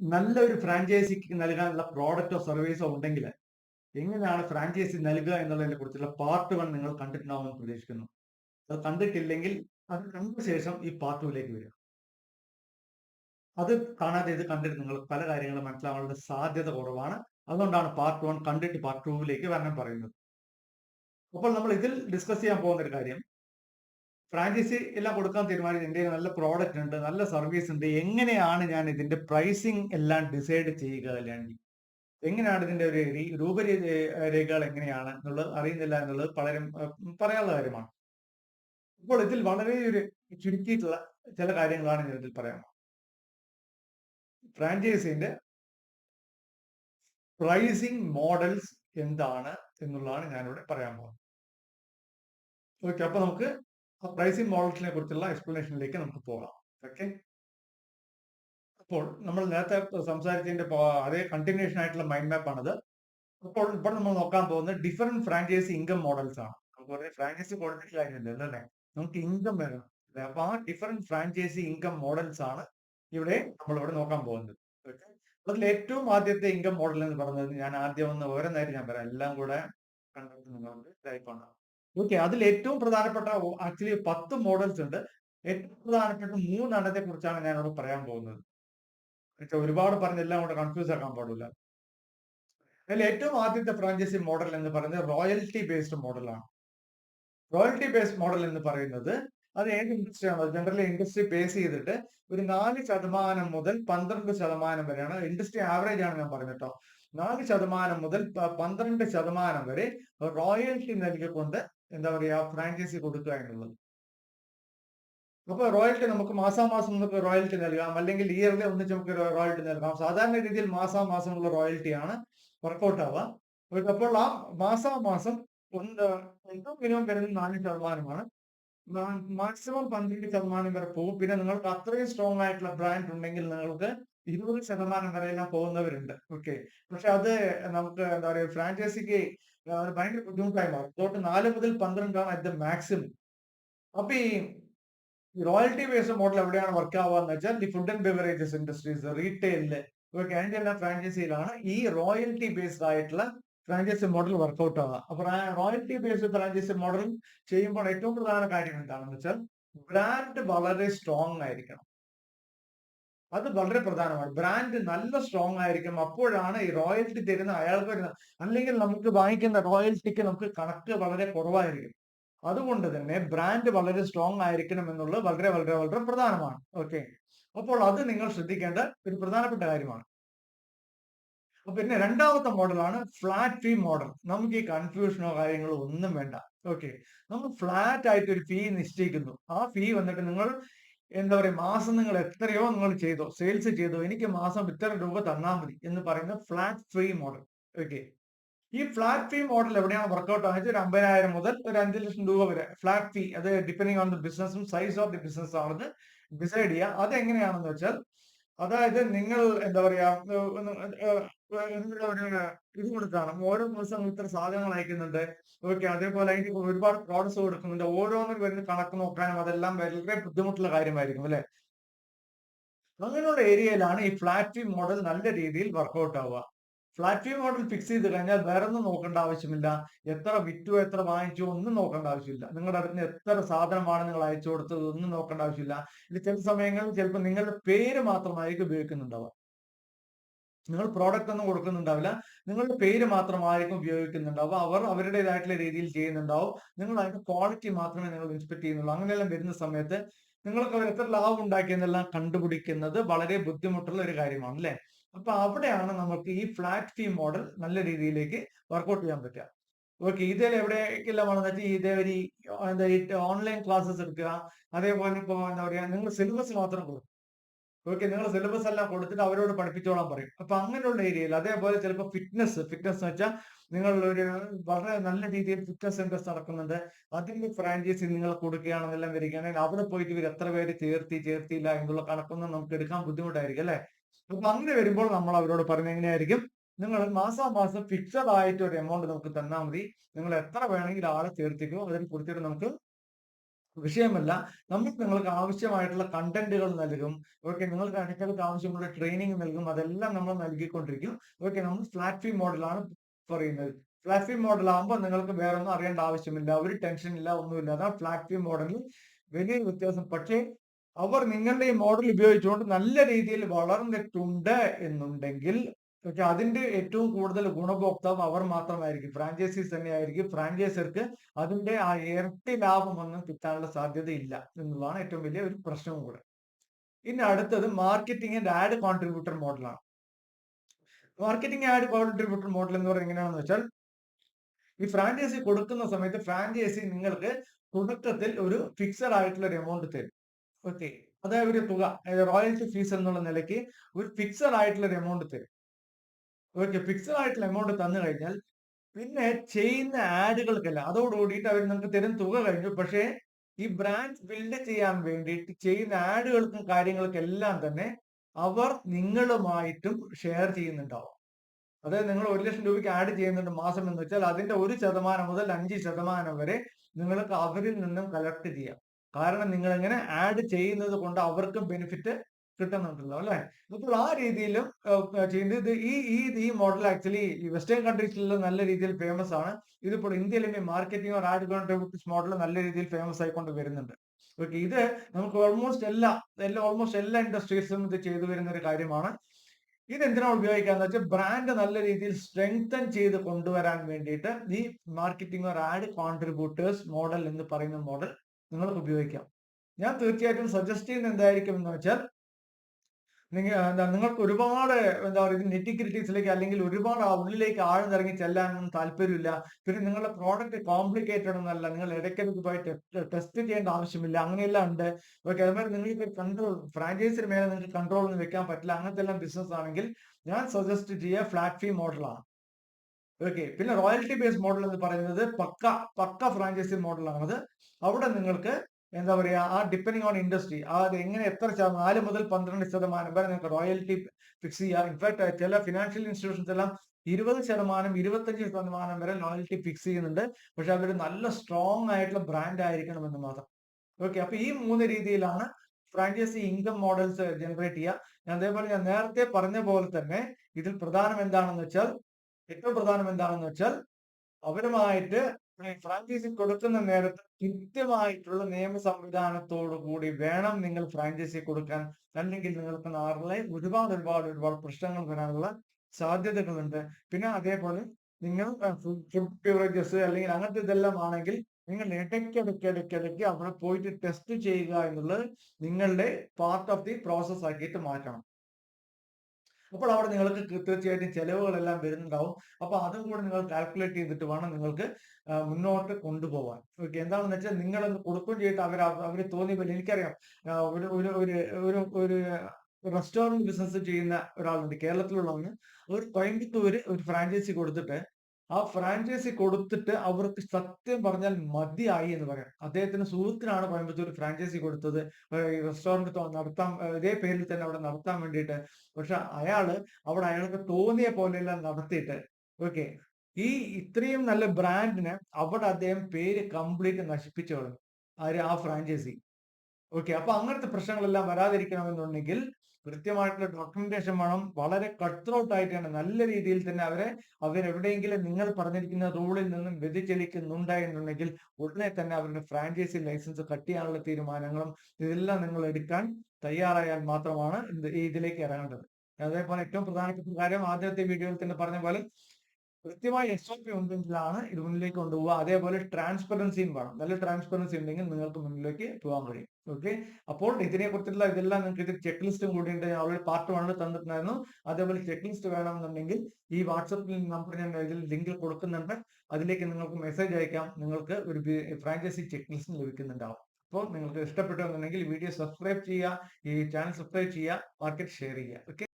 നല്ലൊരു ഫ്രാഞ്ചൈസിക്ക് നൽകാനുള്ള പ്രോഡക്റ്റോ സർവീസോ ഉണ്ടെങ്കിൽ എങ്ങനെയാണ് ഫ്രാഞ്ചൈസി നൽകുക എന്നുള്ളതിനെ കുറിച്ചുള്ള പാർട്ട് വൺ നിങ്ങൾ കണ്ടിട്ടുണ്ടാവുമെന്ന് പ്രതീക്ഷിക്കുന്നു. അത് കണ്ടിട്ടില്ലെങ്കിൽ അത് കണ്ട ശേഷം ഈ പാർട്ട് ടൂയിലേക്ക് വരിക. അത് കാണാതെ ഇത് കണ്ടിട്ട് നിങ്ങൾ പല കാര്യങ്ങളും മനസ്സിലാവാനുള്ള സാധ്യത കുറവാണ്. അതുകൊണ്ടാണ് പാർട്ട് വൺ കണ്ടിട്ട് പാർട്ട് ടൂവിലേക്ക് വരണം പറയുന്നത്. അപ്പോൾ നമ്മൾ ഇതിൽ ഡിസ്കസ് ചെയ്യാൻ പോകുന്ന ഒരു കാര്യം ഫ്രാഞ്ചൈസി എല്ലാം കൊടുക്കാൻ തീരുമാനിച്ചു. എന്റെ നല്ല പ്രോഡക്റ്റ് ഉണ്ട് നല്ല സർവീസ് ഉണ്ട്. എങ്ങനെയാണ് ഞാൻ ഇതിന്റെ പ്രൈസിങ് എല്ലാം ഡിസൈഡ് ചെയ്യുക അല്ലെങ്കിൽ എങ്ങനെയാണ് ഇതിന്റെ ഒരു രൂപരേഖകൾ എങ്ങനെയാണ് എന്നുള്ളത് അറിയുന്നില്ല എന്നുള്ളത് പലരും പറയാനുള്ള കാര്യമാണ്. അപ്പോൾ ഇതിൽ വളരെ ഒരു ചുരുക്കിയിട്ടുള്ള ചില കാര്യങ്ങളാണ് ഞാൻ ഇതിൽ പറയാൻ ഫ്രാഞ്ചൈസിന്റെ പ്രൈസിങ് മോഡൽസ് എന്താണ് എന്നുള്ളതാണ് ഞാനിവിടെ പറയാൻ പോകുന്നത്. ഓക്കെ അപ്പൊ നമുക്ക് ആ പ്രൈസിങ് മോഡൽസിനെ കുറിച്ചുള്ള എക്സ്പ്ലനേഷനിലേക്ക് നമുക്ക് പോകാം. ഓക്കെ അപ്പോൾ നമ്മൾ നേരത്തെ സംസാരിച്ചതിന്റെ അതേ കണ്ടിന്യൂഷൻ ആയിട്ടുള്ള മൈൻഡ് മാപ്പ് ആണത്. അപ്പോൾ ഇപ്പോൾ നമ്മൾ നോക്കാൻ പോകുന്നത് ഡിഫറെന്റ് ഫ്രാഞ്ചൈസി ഇൻകം മോഡൽസ് ആണ്. നമുക്ക് ഫ്രാഞ്ചൈസി കൊടുത്തിട്ട് കാര്യമില്ല അല്ലേ? നമുക്ക് ഇൻകം വേണം? അപ്പൊ ആ ഡിഫറെന്റ് ഫ്രാഞ്ചൈസി ഇൻകം മോഡൽസ് ആണ് ഇവിടെ നമ്മൾ ഇവിടെ നോക്കാൻ പോകുന്നത്. അതിൽ ഏറ്റവും ആദ്യത്തെ ഇൻകം മോഡൽ എന്ന് പറയുന്നത് ഞാൻ ആദ്യം ഒന്ന് ഓരോ നേരം ഞാൻ പറയാം. എല്ലാം കൂടെ കണ്ടിട്ട് ടൈപ്പാണ് ഓക്കെ അതിൽ ഏറ്റവും പ്രധാനപ്പെട്ട ആക്ച്വലി പത്ത് മോഡൽസ് ഉണ്ട്. ഏറ്റവും പ്രധാനപ്പെട്ട മൂന്നെണ്ണത്തെ കുറിച്ചാണ് ഞാൻ അവിടെ പറയാൻ പോകുന്നത്. ഒരുപാട് പറഞ്ഞ് എല്ലാം കൂടെ കൺഫ്യൂസ് ആക്കാൻ പാടില്ല. അതിൽ ഏറ്റവും ആദ്യത്തെ ഫ്രാഞ്ചൈസി മോഡൽ എന്ന് പറയുന്നത് റോയൽറ്റി ബേസ്ഡ് മോഡലാണ് റോയൽറ്റി ബേസ്ഡ് മോഡൽ എന്ന് പറയുന്നത് അത് ഏത് ഇൻഡസ്ട്രി ആണോ ജനറലി ഇൻഡസ്ട്രി ബേസ് ചെയ്തിട്ട് ഒരു നാല് ശതമാനം മുതൽ പന്ത്രണ്ട് ശതമാനം വരെയാണ്. ഇൻഡസ്ട്രി ആവറേജ് ആണ് ഞാൻ പറഞ്ഞത് കേട്ടോ. നാല് ശതമാനം മുതൽ പന്ത്രണ്ട് ശതമാനം വരെ റോയൽറ്റി നൽകിക്കൊണ്ട് എന്താ പറയാ ഫ്രാഞ്ചൈസി കൊടുക്കുക എന്നുള്ളത് അപ്പൊ റോയൽറ്റി നമുക്ക് മാസാമാസം നമുക്ക് റോയൽറ്റി നൽകാം. അല്ലെങ്കിൽ ഇയർലി ഒന്നിച്ച് നമുക്ക് റോയൽറ്റി നൽകാം. സാധാരണ രീതിയിൽ മാസാമാസമുള്ള റോയൽറ്റിയാണ് വർക്കൗട്ട് ആവുക. അപ്പോൾ ആ മാസാമാസം ഒന്ന് ഏറ്റവും മിനിമം വരുന്നത് നാല് ശതമാനമാണ്. മാക്സിമം പന്ത്രണ്ട് ശതമാനം വരെ പോകും. പിന്നെ നിങ്ങൾക്ക് അത്രയും സ്ട്രോങ് ആയിട്ടുള്ള ബ്രാൻഡ് ഉണ്ടെങ്കിൽ നിങ്ങൾക്ക് ഇരുപത് ശതമാനം വരെയെല്ലാം പോകുന്നവരുണ്ട്. ഓക്കെ പക്ഷെ അത് നമുക്ക് എന്താ പറയുക ഫ്രാഞ്ചൈസിക്ക് ഭയങ്കര ബുദ്ധിമുട്ടായി മാറും. തൊട്ട് നാല് മുതൽ പന്ത്രണ്ടാണ് അറ്റ് ദ മാക്സിമം അപ്പൊ ഈ റോയൽറ്റി ബേസ്ഡ് മോഡൽ എവിടെയാണ് വർക്ക് ആവുക എന്ന് വെച്ചാൽ ഈ ഫുഡ് ആൻഡ് ബെവറേജസ് ഇൻഡസ്ട്രീസ് റീറ്റെയിലിൽ അതിന്റെ എല്ലാ ഫ്രാഞ്ചൈസിയിലാണ് ഈ റോയൽറ്റി ബേസ്ഡ് ആയിട്ടുള്ള ഫ്രാഞ്ചൈസി മോഡൽ വർക്ക്ഔട്ട് ആവുക. അപ്പൊ റോയൽറ്റി ബേസ്ഡ് ഫ്രാഞ്ചൈസി മോഡൽ ചെയ്യുമ്പോൾ ഏറ്റവും പ്രധാന കാര്യം എന്താണെന്ന് വെച്ചാൽ ബ്രാൻഡ് വളരെ സ്ട്രോങ് ആയിരിക്കണം. അത് വളരെ പ്രധാനമാണ്. ബ്രാൻഡ് നല്ല സ്ട്രോങ് ആയിരിക്കും. അപ്പോഴാണ് ഈ റോയൽറ്റി തരുന്ന അയാൾക്ക് വരുന്ന അല്ലെങ്കിൽ നമുക്ക് വാങ്ങിക്കുന്ന റോയൽറ്റിക്ക് നമുക്ക് കണക്ക് വളരെ കുറവായിരിക്കും. അതുകൊണ്ട് തന്നെ ബ്രാൻഡ് വളരെ സ്ട്രോങ് ആയിരിക്കണം എന്നുള്ളത് വളരെ വളരെ വളരെ പ്രധാനമാണ്. ഓക്കെ അപ്പോൾ അത് നിങ്ങൾ ശ്രദ്ധിക്കേണ്ട ഒരു പ്രധാനപ്പെട്ട കാര്യമാണ്. പിന്നെ രണ്ടാമത്തെ മോഡലാണ് ഫ്ലാറ്റ് ഫീ മോഡൽ നമുക്ക് ഈ കൺഫ്യൂഷനോ കാര്യങ്ങളോ ഒന്നും വേണ്ട. ഓക്കെ നമ്മൾ ഫ്ലാറ്റ് ആയിട്ട് ഒരു ഫീ നിശ്ചയിക്കുന്നു. ആ ഫീ വന്നിട്ട് നിങ്ങൾ എന്താ പറയുക മാസം നിങ്ങൾ എത്രയോ നിങ്ങൾ ചെയ്തോ സെയിൽസ് ചെയ്തോ എനിക്ക് മാസം ഇത്ര രൂപ തന്നാൽ മതി എന്ന് പറയുന്ന ഫ്ലാറ്റ് ഫ്രീ മോഡൽ ഓക്കെ ഈ ഫ്ലാറ്റ് ഫീ മോഡൽ എവിടെയാണ് വർക്ക്ഔട്ട് ആണെന്ന് ഒരു അമ്പതിനായിരം മുതൽ ഒരു അഞ്ച് ലക്ഷം രൂപ വരെ. ഫ്ലാറ്റ് ഫീ അത് ഡിപ്പെൻഡിങ് ഓൺ ദി ബിസിനസ്സും സൈസ് ഓഫ് ദി ബിസിനസ് ആണെന്ന് ഡിസൈഡ് ചെയ്യുക. അത് എങ്ങനെയാണെന്ന് വെച്ചാൽ അതായത് നിങ്ങൾ എന്താ പറയാ നിങ്ങളുടെ ഒരു ഇത് കൊടുക്കണം? ഓരോ ദിവസം ഇത്ര സാധനങ്ങൾ അയക്കുന്നുണ്ട്. ഓക്കെ അതേപോലെ അതിന് ഒരുപാട് പ്രോഡക്ട്സ് കൊടുക്കുന്നുണ്ട്. ഓരോന്നും വരുന്ന കണക്ക് നോക്കാനും അതെല്ലാം വളരെ ബുദ്ധിമുട്ടുള്ള കാര്യമായിരിക്കും അല്ലെ? അങ്ങനെയുള്ള ഏരിയയിലാണ് ഈ ഫ്ലാറ്റ് ഫീ മോഡൽ നല്ല രീതിയിൽ വർക്ക്ഔട്ട് ആവുക. ഫ്ലാറ്റ് ഫീ മോഡൽ ഫിക്സ് ചെയ്ത് കഴിഞ്ഞാൽ വേറെ ഒന്നും നോക്കേണ്ട ആവശ്യമില്ല. എത്ര വിറ്റു എത്ര വാങ്ങിച്ചു ഒന്നും നോക്കേണ്ട ആവശ്യമില്ല. നിങ്ങളുടെ അടുത്ത് എത്ര സാധനമാണ് നിങ്ങൾ അയച്ചു കൊടുത്തത് ഒന്നും നോക്കേണ്ട ആവശ്യമില്ല. ഇത് ചില സമയങ്ങളിൽ ചിലപ്പോൾ നിങ്ങളുടെ പേര് മാത്രമായിരിക്കും ഉപയോഗിക്കുന്നുണ്ടാവുക. നിങ്ങൾ പ്രോഡക്റ്റ് ഒന്നും കൊടുക്കുന്നുണ്ടാവില്ല. നിങ്ങളുടെ പേര് മാത്രമായിരിക്കും ഉപയോഗിക്കുന്നുണ്ടാവുക. അവർ അവരുടേതായിട്ടുള്ള രീതിയിൽ ചെയ്യുന്നുണ്ടാവും. നിങ്ങൾ അതിന്റെ ക്വാളിറ്റി മാത്രമേ നിങ്ങൾ ഇൻസ്പെക്ട് ചെയ്യുന്നുള്ളൂ. അങ്ങനെയെല്ലാം വരുന്ന സമയത്ത് നിങ്ങൾക്ക് അവർ എത്ര ലാഭം ഉണ്ടാക്കിയെന്നെല്ലാം കണ്ടുപിടിക്കുന്നത് വളരെ ബുദ്ധിമുട്ടുള്ള ഒരു കാര്യമാണ് അല്ലെ? അപ്പൊ അവിടെയാണ് നമുക്ക് ഈ ഫ്ലാറ്റ് ഫീ മോഡൽ നല്ല രീതിയിലേക്ക് വർക്ക്ഔട്ട് ചെയ്യാൻ പറ്റുക. ഓക്കെ ഇതിൽ എവിടേക്കെല്ലാം ആണെന്ന് വെച്ചാൽ ഇതേ ഒരു എന്താ ഓൺലൈൻ ക്ലാസ്സസ് എടുക്കുക. അതേപോലെ ഇപ്പോൾ എന്താ പറയാ നിങ്ങൾ സിലബസ് മാത്രം കൊടുക്കും ഓക്കെ നിങ്ങൾ സിലബസ് എല്ലാം കൊടുത്തിട്ട് അവരോട് പഠിപ്പിച്ചോളാൻ പറയും. അപ്പൊ അങ്ങനെയുള്ള ഏരിയയിൽ അതേപോലെ ചിലപ്പോൾ ഫിറ്റ്നസ് ഫിറ്റ്നസ് എന്ന് വെച്ചാൽ നിങ്ങൾ ഒരു വളരെ നല്ല രീതിയിൽ ഫിറ്റ്നസ് സെന്റേഴ്സ് നടക്കുന്നുണ്ട്. അതിന്റെ ഫ്രാഞ്ചൈസി നിങ്ങൾ കൊടുക്കുകയാണെന്നെല്ലാം വരികയാണെങ്കിൽ അവിടെ പോയിട്ട് ഇവർ എത്ര പേര് ചേർത്തി ചേർത്തിയില്ല എന്നുള്ള കണക്കൊന്നും നമുക്ക് എടുക്കാൻ ബുദ്ധിമുട്ടായിരിക്കും അല്ലെ? അപ്പൊ അങ്ങനെ വരുമ്പോൾ നമ്മൾ അവരോട് പറയുന്നത് എങ്ങനെയായിരിക്കും? നിങ്ങൾ മാസാമാസം ഫിക്സഡ് ആയിട്ട് ഒരു എമൗണ്ട് നമുക്ക് തന്നാൽ മതി. നിങ്ങൾ എത്ര വേണമെങ്കിൽ ആളെ ചേർത്തിക്കോ അതിന് കൊടുത്തിട്ട് നമുക്ക് വിഷയമല്ല. നമ്മൾ നിങ്ങൾക്ക് ആവശ്യമായിട്ടുള്ള കണ്ടന്റുകൾ നൽകും. ഓക്കെ നിങ്ങൾക്ക് ഇടയ്ക്കിടയ്ക്ക് ആവശ്യമുള്ള ട്രെയിനിങ് നൽകും. അതെല്ലാം നമ്മൾ നൽകിക്കൊണ്ടിരിക്കും. ഓക്കെ നമ്മൾ ഫ്ലാറ്റ് ഫീ മോഡലാണ് പറയുന്നത്. ഫ്ലാറ്റ് ഫീ മോഡൽ ആകുമ്പോൾ നിങ്ങൾക്ക് വേറെ ഒന്നും അറിയേണ്ട ആവശ്യമില്ല. ഒരു ടെൻഷൻ ഇല്ല ഒന്നുമില്ല. അതാണ് ഫ്ലാറ്റ് ഫീ മോഡലിൽ വലിയ വ്യത്യാസം. പക്ഷേ അവർ നിങ്ങളുടെ ഈ മോഡൽ ഉപയോഗിച്ചുകൊണ്ട് നല്ല രീതിയിൽ വളർന്നിട്ടുണ്ട് എന്നുണ്ടെങ്കിൽ ഓക്കെ അതിന്റെ ഏറ്റവും കൂടുതൽ ഗുണഭോക്താവ് അവർ മാത്രമായിരിക്കും. ഫ്രാഞ്ചൈസീസ് തന്നെയായിരിക്കും. ഫ്രാഞ്ചൈസർക്ക് അതിന്റെ ആ ഇരട്ടി ലാഭമൊന്നും കിട്ടാനുള്ള സാധ്യതയില്ല എന്നുള്ളതാണ് ഏറ്റവും വലിയ ഒരു പ്രശ്നവും കൂടെ. ഇനി അടുത്തത് മാർക്കറ്റിംഗ് ആൻഡ് ആഡ് കോൺട്രിബ്യൂട്ടർ മോഡലാണ് മാർക്കറ്റിംഗ് ആഡ് കോൺട്രിബ്യൂട്ടർ മോഡൽ എന്ന് പറയുന്നത് എങ്ങനെയാണെന്ന് വെച്ചാൽ ഈ ഫ്രാഞ്ചൈസി കൊടുക്കുന്ന സമയത്ത് ഫ്രാഞ്ചൈസി നിങ്ങൾക്ക് തുടക്കത്തിൽ ഒരു ഫിക്സഡ് ആയിട്ടുള്ള ഒരു എമൗണ്ട് തരും. ഓക്കെ അതായത് ഒരു തുക റോയൽറ്റി ഫീസ് എന്നുള്ള നിലയ്ക്ക് ഒരു ഫിക്സഡ് ആയിട്ടുള്ള ഒരു എമൗണ്ട് തരും. ഓക്കെ ഫിക്സഡ് ആയിട്ടുള്ള എമൗണ്ട് തന്നു കഴിഞ്ഞാൽ പിന്നെ ചെയ്യുന്ന ആഡുകൾക്കല്ല അതോടുകൂടിയിട്ട് അവർ നിങ്ങൾക്ക് തരും തുക കഴിഞ്ഞു. പക്ഷേ ഈ ബ്രാൻഡ് ബിൽഡ് ചെയ്യാൻ വേണ്ടിയിട്ട് ചെയ്യുന്ന ആഡുകൾക്കും കാര്യങ്ങൾക്കും എല്ലാം തന്നെ അവർ നിങ്ങളുമായിട്ടും ഷെയർ ചെയ്യുന്നുണ്ടാവും. അതായത് നിങ്ങൾ ഒരു ലക്ഷം രൂപയ്ക്ക് ആഡ് ചെയ്യുന്നുണ്ട് മാസം എന്ന് വെച്ചാൽ അതിന്റെ ഒരു ശതമാനം മുതൽ അഞ്ച് ശതമാനം വരെ നിങ്ങൾക്ക് അവരിൽ നിന്നും കളക്ട് ചെയ്യാം. കാരണം നിങ്ങൾ എങ്ങനെ ആഡ് ചെയ്യുന്നത് കൊണ്ട് അവർക്കും ബെനിഫിറ്റ് കിട്ടുന്നുണ്ടല്ലോ അല്ലെ? അപ്പോൾ ആ രീതിയിലും ചെയ്യുന്നത് ഈ ഈ ഈ മോഡൽ ആക്ച്വലി വെസ്റ്റേൺ കൺട്രീസിൽ നല്ല രീതിയിൽ ഫേമസ് ആണ്. ഇതിപ്പോൾ ഇന്ത്യയിലും ഈ marketing or ad contributees model നല്ല രീതിയിൽ ഫേമസ് ആയിക്കൊണ്ട് വരുന്നുണ്ട്. ഓക്കെ ഇത് നമുക്ക് ഓൾമോസ്റ്റ് എല്ലാ എല്ലാ ഓൾമോസ്റ്റ് എല്ലാ ഇൻഡസ്ട്രീസിലും ഇത് ചെയ്തു വരുന്ന ഒരു കാര്യമാണ്. ഇത് എന്തിനാണ് ഉപയോഗിക്കാന്ന് വെച്ചാൽ ബ്രാൻഡ് നല്ല രീതിയിൽ സ്ട്രെങ്തൻ ചെയ്ത് കൊണ്ടുവരാൻ വേണ്ടിയിട്ട് ഈ marketing or ad contributors model എന്ന് പറയുന്ന മോഡൽ നിങ്ങൾക്ക് ഉപയോഗിക്കാം. ഞാൻ തീർച്ചയായിട്ടും സജസ്റ്റ് ചെയ്യുന്ന എന്തായിരിക്കും എന്ന് വെച്ചാൽ നിങ്ങൾ എന്താ നിങ്ങൾക്ക് ഒരുപാട് എന്താ പറയുക നെറ്റി നെറ്റിക്രിറ്റീസിലേക്ക് അല്ലെങ്കിൽ ഒരുപാട് ആ ഉള്ളിലേക്ക് ആഴ്ന്നിറങ്ങി ചെല്ലാനൊന്നും താല്പര്യമില്ല. പിന്നെ നിങ്ങളുടെ പ്രോഡക്റ്റ് കോംപ്ലിക്കേറ്റഡ് ഒന്നല്ല. നിങ്ങൾ ഇടയ്ക്കിടയ്ക്ക് പോയി ടെസ്റ്റ് ചെയ്യേണ്ട ആവശ്യമില്ല. അങ്ങനെയെല്ലാം ഉണ്ട്. ഓക്കെ അതുമാതിരി നിങ്ങൾക്ക് കൺട്രോൾ ഫ്രാഞ്ചൈസിന് മേലെ നിങ്ങൾക്ക് കൺട്രോൾ ഒന്നും വെക്കാൻ പറ്റില്ല. അങ്ങനത്തെ എല്ലാം ബിസിനസ് ആണെങ്കിൽ ഞാൻ സജസ്റ്റ് ചെയ്യുക ഫ്ലാറ്റ് ഫീ മോഡലാണ് ഓക്കെ പിന്നെ റോയൽറ്റി ബേസ്ഡ് മോഡൽ എന്ന് പറയുന്നത് പക്ക പക്ക ഫ്രാഞ്ചൈസി മോഡലാണത് അവിടെ നിങ്ങൾക്ക് എന്താ പറയുക ആ ഡിപ്പെൻഡിങ് ഓൺ ഇൻഡസ്ട്രി അത് എങ്ങനെ എത്ര ശതമാനം നാല് മുതൽ പന്ത്രണ്ട് ശതമാനം വരെ നിങ്ങൾക്ക് റോയൽറ്റി ഫിക്സ് ചെയ്യാം. ഇൻഫാക്ട് ചില ഫിനാൻഷ്യൽ ഇൻസ്റ്റിറ്റ്യൂഷൻസ് എല്ലാം ഇരുപത് ശതമാനം ഇരുപത്തഞ്ച് ശതമാനം വരെ റോയൽറ്റി ഫിക്സ് ചെയ്യുന്നുണ്ട്. പക്ഷെ അതൊരു നല്ല സ്ട്രോങ് ആയിട്ടുള്ള ബ്രാൻഡ് ആയിരിക്കണം എന്ന് മാത്രം. ഓക്കെ അപ്പൊ ഈ മൂന്ന് രീതിയിലാണ് ഫ്രാഞ്ചൈസി ഇൻകം മോഡൽസ് ജനറേറ്റ് ചെയ്യുക. അതേപോലെ ഞാൻ നേരത്തെ പറഞ്ഞ പോലെ തന്നെ ഇതിൽ പ്രധാനം എന്താണെന്ന് വെച്ചാൽ ഏറ്റവും പ്രധാനം എന്താണെന്ന് വെച്ചാൽ അവരുമായിട്ട് ഫ്രാഞ്ചൈസി കൊടുക്കുന്ന നേരത്ത് കൃത്യമായിട്ടുള്ള നിയമ സംവിധാനത്തോടു കൂടി വേണം നിങ്ങൾ ഫ്രാഞ്ചൈസി കൊടുക്കാൻ. അല്ലെങ്കിൽ നിങ്ങൾക്ക് നാളെ ഒരുപാട് ഒരുപാട് ഒരുപാട് പ്രശ്നങ്ങൾ വരാനുള്ള സാധ്യതകളുണ്ട്. പിന്നെ അതേപോലെ നിങ്ങൾ ഫുഡ് ബിവറേജസ് അല്ലെങ്കിൽ അങ്ങനത്തെ ഇതെല്ലാം ആണെങ്കിൽ നിങ്ങൾ ഇടയ്ക്കിടയ്ക്ക് ഇടയ്ക്കിടയ്ക്ക് അവിടെ പോയിട്ട് ടെസ്റ്റ് ചെയ്യുക എന്നുള്ളത് നിങ്ങളുടെ പാർട്ട് ഓഫ് ദി പ്രോസസ് ആക്കിയിട്ട് മാറ്റണം. അപ്പോൾ അവിടെ നിങ്ങൾക്ക് തീർച്ചയായിട്ടും ചെലവുകളെല്ലാം വരുന്നുണ്ടാവും. അപ്പൊ അതും കൂടെ നിങ്ങൾ കാൽക്കുലേറ്റ് ചെയ്തിട്ട് വേണം നിങ്ങൾക്ക് മുന്നോട്ട് കൊണ്ടുപോകാൻ ഓക്കെ എന്താണെന്ന് വെച്ചാൽ നിങ്ങളൊന്ന് കൊടുക്കുകയും ചെയ്തിട്ട് അവർ അവർ തോന്നിയ പോലെ എനിക്കറിയാം. ഒരു ഒരു ഒരു ഒരു റെസ്റ്റോറന്റ് ബിസിനസ് ചെയ്യുന്ന ഒരാളുണ്ട്. കേരളത്തിലുള്ളവന് ഒരു കോയമ്പത്തൂര് ഒരു ഫ്രാഞ്ചൈസി കൊടുത്തിട്ട് ആ ഫ്രാഞ്ചൈസി കൊടുത്തിട്ട് അവർക്ക് സത്യം പറഞ്ഞാൽ മതിയായി എന്ന് പറയാം. അദ്ദേഹത്തിന് സുഹൃത്തിനാണ് കോയമ്പത്തൂർ ഫ്രാഞ്ചൈസി കൊടുത്തത്. റെസ്റ്റോറന്റ് നടത്താൻ ഇതേ പേരിൽ തന്നെ അവിടെ നടത്താൻ വേണ്ടിയിട്ട്. പക്ഷെ അയാൾ അവിടെ അയാൾക്ക് തോന്നിയ പോലെയെല്ലാം നടത്തിയിട്ട് ഓക്കെ. ഈ ഇത്രയും നല്ല ബ്രാൻഡിന് അവിടെ അദ്ദേഹം പേര് കംപ്ലീറ്റ് നശിപ്പിച്ചു കളഞ്ഞു ആര്? ആ ഫ്രാഞ്ചൈസി ഓക്കെ അപ്പൊ അങ്ങനത്തെ പ്രശ്നങ്ങളെല്ലാം വരാതിരിക്കണമെന്നുണ്ടെങ്കിൽ കൃത്യമായിട്ടുള്ള ഡോക്യുമെന്റേഷൻ വേണം. വളരെ കട്ട് ത്രൗട്ട് ആയിട്ടാണ് നല്ല രീതിയിൽ തന്നെ അവരെ അവരെവിടെയെങ്കിലും നിങ്ങൾ പറഞ്ഞിരിക്കുന്ന റൂളിൽ നിന്നും വ്യതിചലിക്കുന്നുണ്ട് എന്നുണ്ടെങ്കിൽ ഉടനെ തന്നെ അവരുടെ ഫ്രാഞ്ചൈസി ലൈസൻസ് കട്ട് ചെയ്യാനുള്ള തീരുമാനങ്ങളും ഇതെല്ലാം നിങ്ങൾ എടുക്കാൻ തയ്യാറായാൽ മാത്രമാണ് ഇതിലേക്ക് ഇറങ്ങേണ്ടത്. അതേപോലെ ഏറ്റവും പ്രധാനപ്പെട്ട കാര്യം ആദ്യത്തെ വീഡിയോയിൽ തന്നെ പറഞ്ഞ പോലെ കൃത്യമായി എസ് ഒ പി ഉണ്ടെങ്കിലാണ് ഇത് മുന്നിലേക്ക് കൊണ്ടുപോകുക അതേപോലെ ട്രാൻസ്പെറൻസിയും വേണം. നല്ല ട്രാൻസ്പെറൻസി ഉണ്ടെങ്കിൽ നിങ്ങൾക്ക് മുന്നിലേക്ക് പോകാൻ കഴിയും. ഓക്കെ അപ്പോൾ ഇതിനെ കുറിച്ചുള്ള ഇതെല്ലാം നിങ്ങൾക്ക് ഇത് ചെക്ക് ലിസ്റ്റും കൂടി ഉണ്ട്. ഓൾറെഡി പാർട്ട് വണ്ണിൽ തന്നിട്ടുണ്ടായിരുന്നു. അതേപോലെ ചെക്ക് ലിസ്റ്റ് വേണമെന്നുണ്ടെങ്കിൽ ഈ വാട്സപ്പിൽ നമ്പർ ഞാൻ ഇതിൽ ലിങ്കിൽ കൊടുക്കുന്നുണ്ട്. അതിലേക്ക് നിങ്ങൾക്ക് മെസ്സേജ് അയക്കാം. നിങ്ങൾക്ക് ഒരു ഫ്രാഞ്ചൈസി ചെക്ക് ലിസ്റ്റ് ലഭിക്കുന്നുണ്ടാവും. അപ്പോൾ നിങ്ങൾക്ക് ഇഷ്ടപ്പെട്ടു എന്നുണ്ടെങ്കിൽ വീഡിയോ സബ്സ്ക്രൈബ് ചെയ്യുക. ഈ ചാനൽ സബ്സ്ക്രൈബ് ചെയ്യുക. മാർക്കറ്റ് ഷെയർ ചെയ്യുക. ഓക്കെ